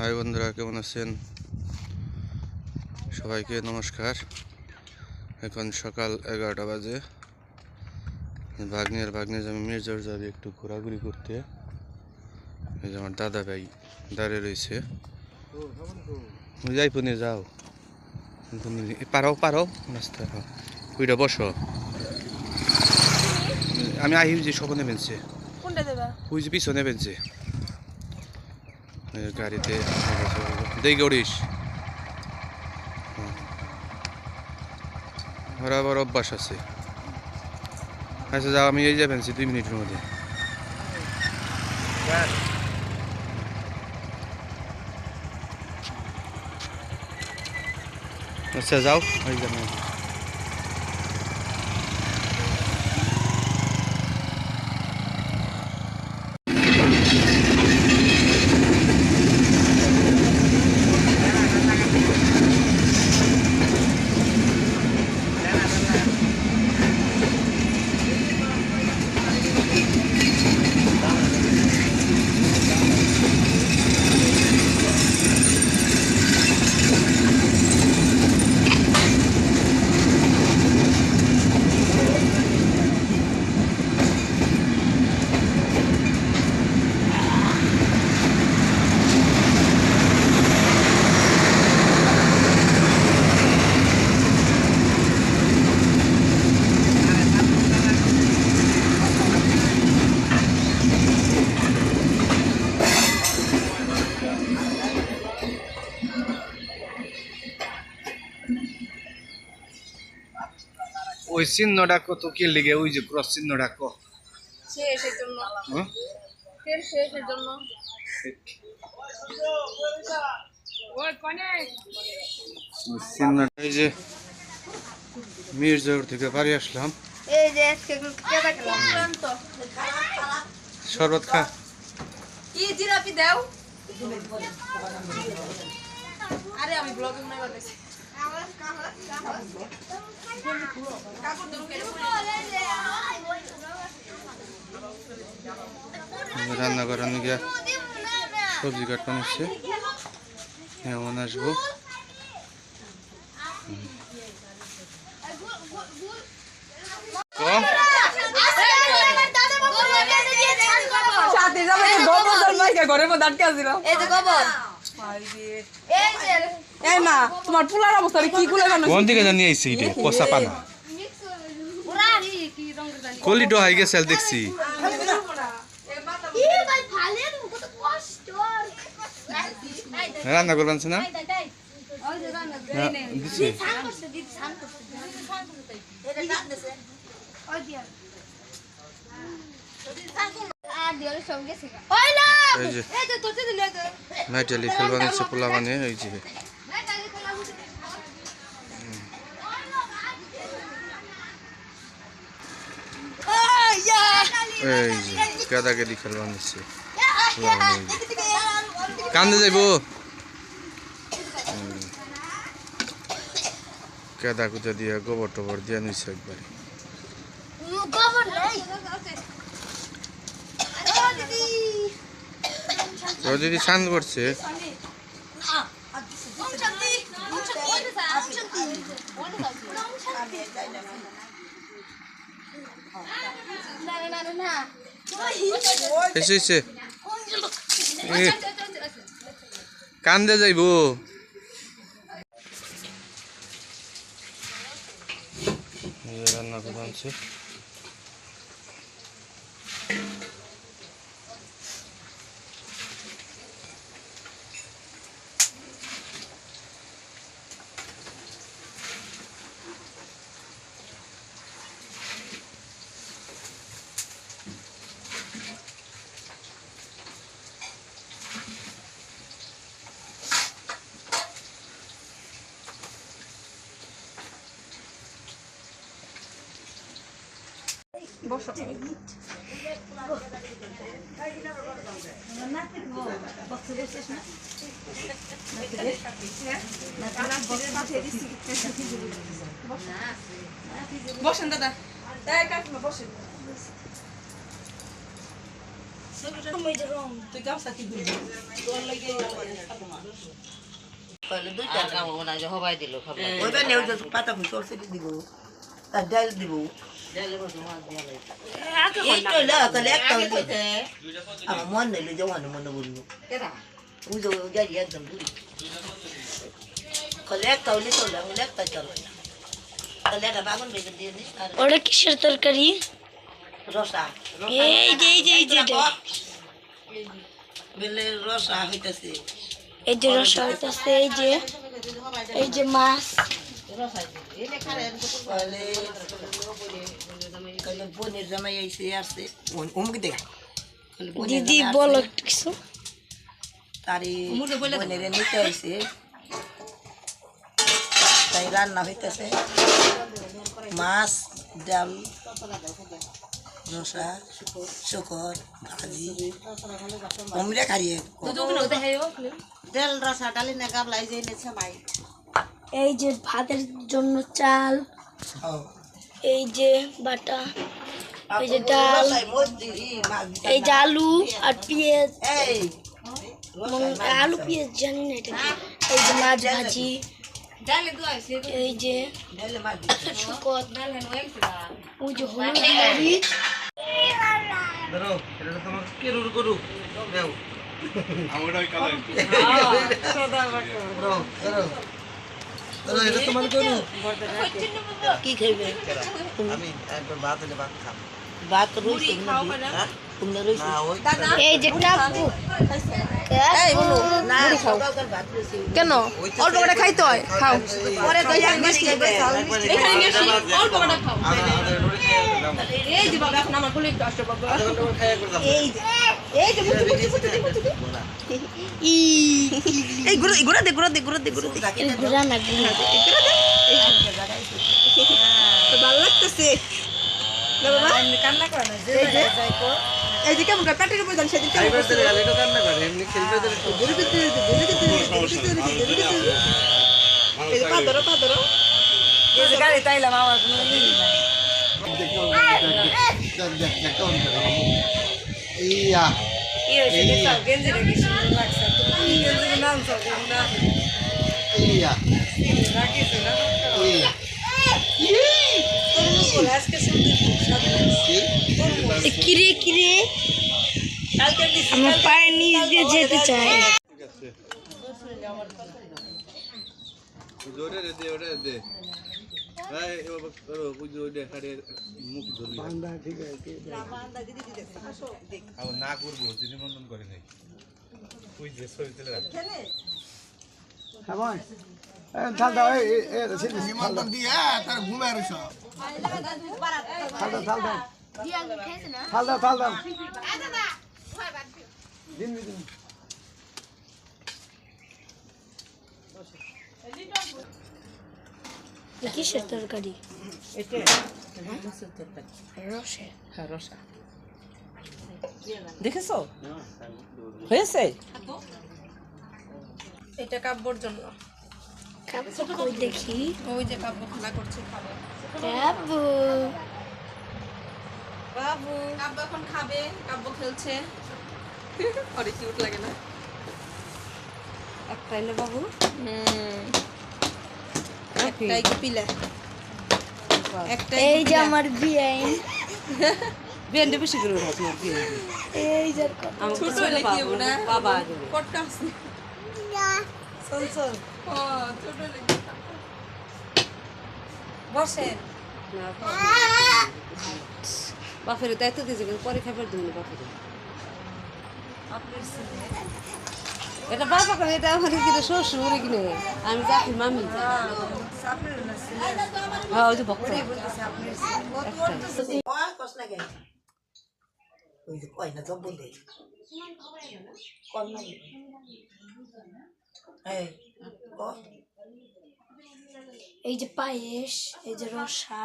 High বন্ধুরা কেমন আছেন? সবাইকে নমস্কার। এখন সকাল এগারোটা বাজে। ভাগ্নের ভাগ্নের আমি মির্জার যাবে একটু ঘোরাঘুরি করতে। এই যে আমার দাদা ভাই দাঁড়িয়ে রয়েছে। যাই পুনে যাও। পারো পারো রাস্তা ওইটা বসো। আমি আহি যে সপনে কোনটা ওই যে পিছনে এই গাড়িতে দেই গড়িস ওরা আবার অভ্যাস আছে। আচ্ছা যাও, আমি এই যাবেন দুই মিনিটের মধ্যে। আচ্ছা যাও ওই যাবেন ওই চিহ্নটা কত কি লেগে? ওই যে ক্রস চিহ্নটা ক। শেষের জন্য। হ্যাঁ? শেষের জন্য। ওই চিহ্নটা এই যে মির্জাপুর থেকে বাড়ি আসলাম। শরবত খা। কি দাও? আরে আমি ব্লগে মনে করতেছি। রান্না করার গিয়া সবজি কাটতে নিচ্ছে। এমন আসব। কম। সাথে যাবে ঘরের মধ্যে আটকে আছিল এই যে গোবর এই যে। এই মা তোমার পুলার অবস্থা কি মানুষ কোন দিকে জানি আইসি এটা পচা পানা। পুরা রি কি রঙের জানি কলি ডহাই গেছে দেখছি ই ভাই ফালে কত কষ্ট রান্না করবেন না ওই যে। রান্না না, দিছি সান করছে দিদি সান করছে দিদি সান করছে এটা কাট দেছে ওই দিয়া আর দিওরে সব গেছে ওই না এই যে এই যে তোতে দিলে তো মেটালি খেলবা নিচ্ছে পোলা মানে এই যে এই যে কেদা কেদি খেলবা নিচ্ছে। কান্দে যাইব। কেদা কুদা দিয়া গোবর টোবর দিয়া নিচ্ছে একবারে। দিদি, স্নান করছে? এসে এসে। কান্দে যাইব। রান্না করে আনছে বসো। বসেন দাদা। বসেন। তুই গামছা কি দিবি তোর লাগে কইলে দুইটা কামড় যে হবাই দিল। খাবার ওইটা নেও যে পাতা ফুল সরষে দিব আর ডাল দিব। ওটা কিসের তরকারি রসা এই যে এই যে এই যে। বেলে রসা হইতাছে এই যে রসা হইতাছে এই যে এই যে মাছ কলে পনির জামাই আইছে আসছে। অমুক দেখা দিদি বলো কিছু। তারি বোনেরে নিতে হয়েছে তাই রান্না হইতেছে। মাছ ডাল রসা শুকর ভাজি। অমরে খাইয়ে ডাল রসা ডালি না গাবলাই যে এনেছে মাই। এই যে ভাতের জন্য চাল। এই যে বাটা এই যে ডাল এই যে আলু আর পেঁয়াজ। আলু পেঁয়াজ জানি না এটা এই যে মাছ ভাজি। এই যে ওই যে হলুদ মরিচ ধরো এটা তোমার কেরুর গরু। দেও আমরা ওই কালার ধরো ধরো। এটা তোমার গরু কি খাইবে? আমি একবার ভাত হলে ভাত খাব। ভাত রইছে কুমড়া রইছে এই যে টাপু। না সকালকার ভাত রইছে কেন? অল্প করে খাইতে হয়। খাও। পরে তো অল্প করে খাও। এই যে বাবা এখন আমার কোলে একটু আসো বাবা। এই যে এই যে মুটি মুটি মুটি মুটি ই এই গুড়া গুড়া দে গুড়া দে গুড়া দে গুড়া দে। এই ঘুরা না ঘুরা ভালো লাগতেছে। না বাবা? কান্না করে না যে এই যে। কেমন পেটের উপর জানি সেদিন কেমন কান্না করে এমনি খেলবে দিলে তো গরু কিনতে গরু কিনতে গরু কিনতে গরু কিনতে এই যে পা ধরো পা ধরো। এই যে গাড়ি তাইলাম আমার কোনো নাই। ইয়া কি হয়েছে দেখো গেঞ্জি রে কি সুন্দর লাগছে তুমি কি গেঞ্জি নাম সব না ইয়া রাখিস না ইয়া তোর আজকে সুন্দর সাথে কিরে কিরে কালকে দিছি আমার পায়ের নিচ দিয়ে যেতে চাই জোরে রে দে ওরে দে এই বাবা করো বুঝো ওইটা হাড়ে মুখ ধরবি বান্দা ঠিক আছে আর না করব যদি মন্দন করে নাই ওই যে ছবি তুলে রাখ কিসের তরকারি? হ্যাঁ দেখেছ? হয়েছে? এটা কাব্যর জন্য। কই দেখি। ওই যে কাব্য খেলা করছে খাবে। বাবু বাবু কাব্য এখন খাবে কাব্য খেলছে। অরে কিউট লাগে না। একটাই না বাবু? একটাই কি পিলা? এই যে আমার বেন্ডে বেশি করে উঠাস না এই যে ছোট হলে কি হব না? বাবা কটকা আছে চল চল। ও ছোট হলে বসেন। বাপের দায়িত্ব দিয়েছে পরে খাবার দিন বাপের এটা বাবা করে এটা আমার কিনে শ্বশুর কিনে আমি জাতির মামি। হ্যাঁ ওই যে ভক্ত এই যে পায়েস, এই যে রসা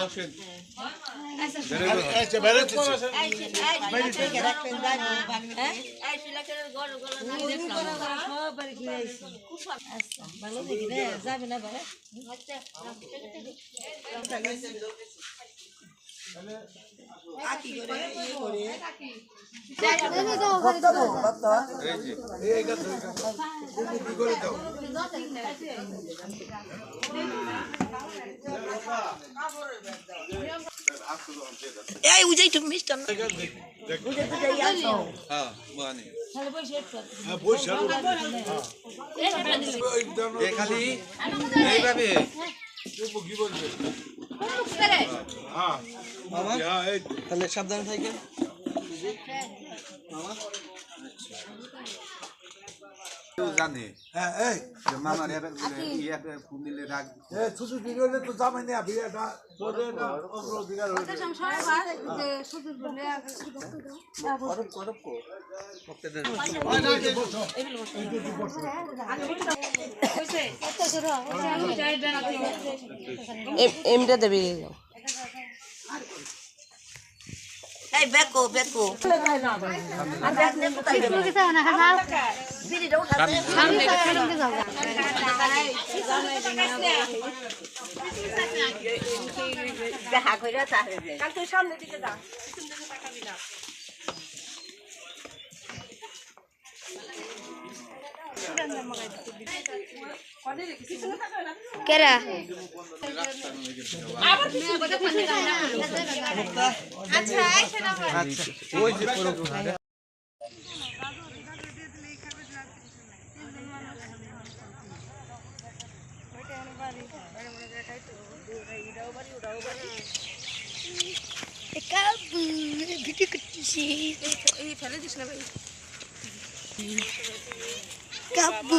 বসেন আচ্ছা বেরোচ্ছে এই যে এই উজাই তুমি মিষ্টি না হ্যাঁ হ্যাঁ খালি এইভাবে। হ্যাঁ। মামা? তাহলে সাবধানে থাকেন। জানে হ্যাঁ এই। যে মামার ইয়ে ফোন দিলে রাগ এ ছোট দিদি তো জামাই না বিয়েটা তোরে না অগ্রাধিকার হইবে এমটা দেবো। বিড়িটা উঠাতে দেখা কইরা তাহলে কাল তুই সামনের দিকে যা। কাবু ভিডিও করতেছি এই ফেলে দিস না ভাই। কাবু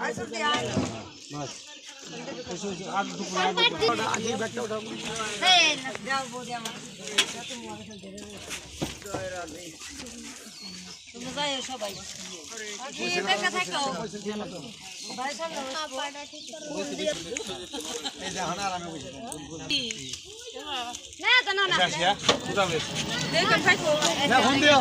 আসে দেখেন ভাই